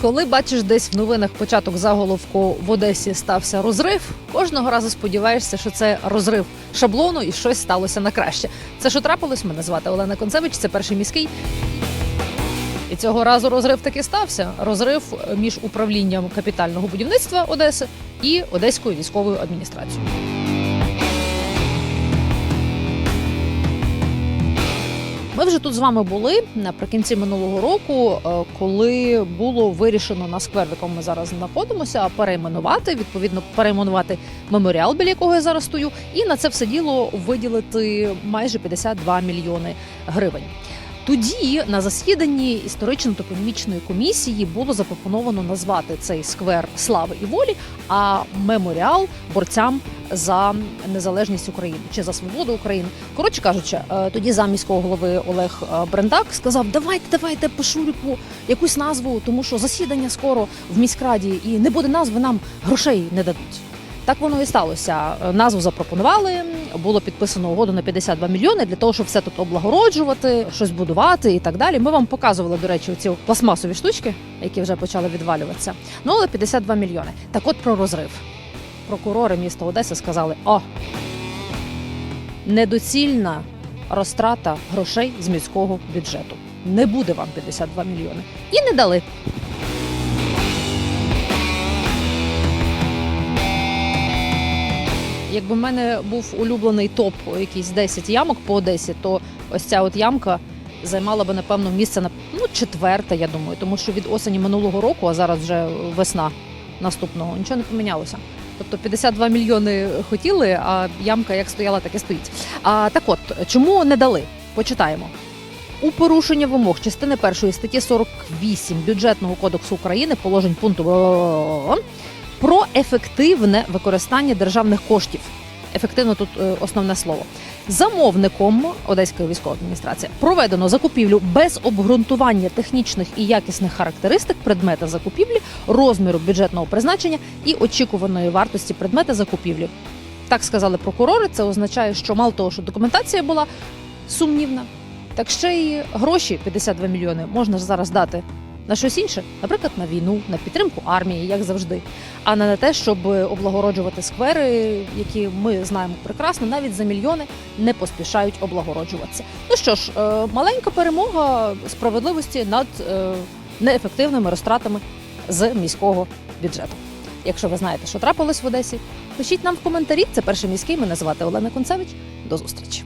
Коли бачиш десь в новинах початок заголовку в Одесі стався розрив, кожного разу сподіваєшся, що це розрив шаблону і щось сталося на краще. Це що трапилось? Мене звати Олена Концевич, це перший міський. І цього разу розрив таки стався. Розрив між управлінням капітального будівництва Одеси і Одеською військовою адміністрацією. Вже тут з вами були наприкінці минулого року, е, коли було вирішено на сквер, в якому ми зараз знаходимося, перейменувати, відповідно, перейменувати меморіал, біля якого я зараз стою, і на це все діло виділити майже 52 мільйони гривень. Тоді на засіданні історично-топонімічної комісії було запропоновано назвати цей сквер слави і волі, а меморіал борцям за незалежність України чи за свободу України. Коротше кажучи, е, тоді за міського голови Олег е, Брендак сказав: давайте, давайте по Шуріку якусь назву, тому що засідання скоро в міськраді, і не буде назви, нам грошей не дадуть. Так воно і сталося. Назву запропонували. Було підписано угоду на 52 мільйони для того, щоб все тут облагороджувати, щось будувати і так далі. Ми вам показували, до речі, ці пластмасові штучки, які вже почали відвалюватися. Ну але 52 мільйони. Так от про розрив. Прокурори міста Одеси сказали: о, недоцільна розтрата грошей з міського бюджету. Не буде вам 52 мільйони. І не дали. Якби в мене був улюблений топ якийсь 10 ямок по Одесі, то ось ця от ямка займала би напевно місце на ну четверте, я думаю, тому що від осені минулого року, а зараз вже весна наступного, нічого не помінялося. Тобто 52 мільйони хотіли, а ямка як стояла, так і стоїть. А так от чому не дали? Почитаємо. У порушення вимог частини першої статті 48 бюджетного кодексу України положень пункту про ефективне використання державних коштів. Ефективно тут е, основне слово. Замовником Одеської військової адміністрації проведено закупівлю без обґрунтування технічних і якісних характеристик предмета закупівлі, розміру бюджетного призначення і очікуваної вартості предмета закупівлі. Так сказали прокурори. Це означає, що мало того, що документація була сумнівна, так ще й гроші 52 мільйони можна ж зараз дати на щось інше, наприклад, на війну, на підтримку армії, як завжди, а не на те, щоб облагороджувати сквери, які ми знаємо прекрасно, навіть за мільйони не поспішають облагороджуватися. Ну що ж, е, маленька перемога справедливості над е, неефективними розтратами з міського бюджету. Якщо ви знаєте, що трапилось в Одесі, пишіть нам в коментарі. Це перший міський. Мене звати Олена Концевич. До зустрічі.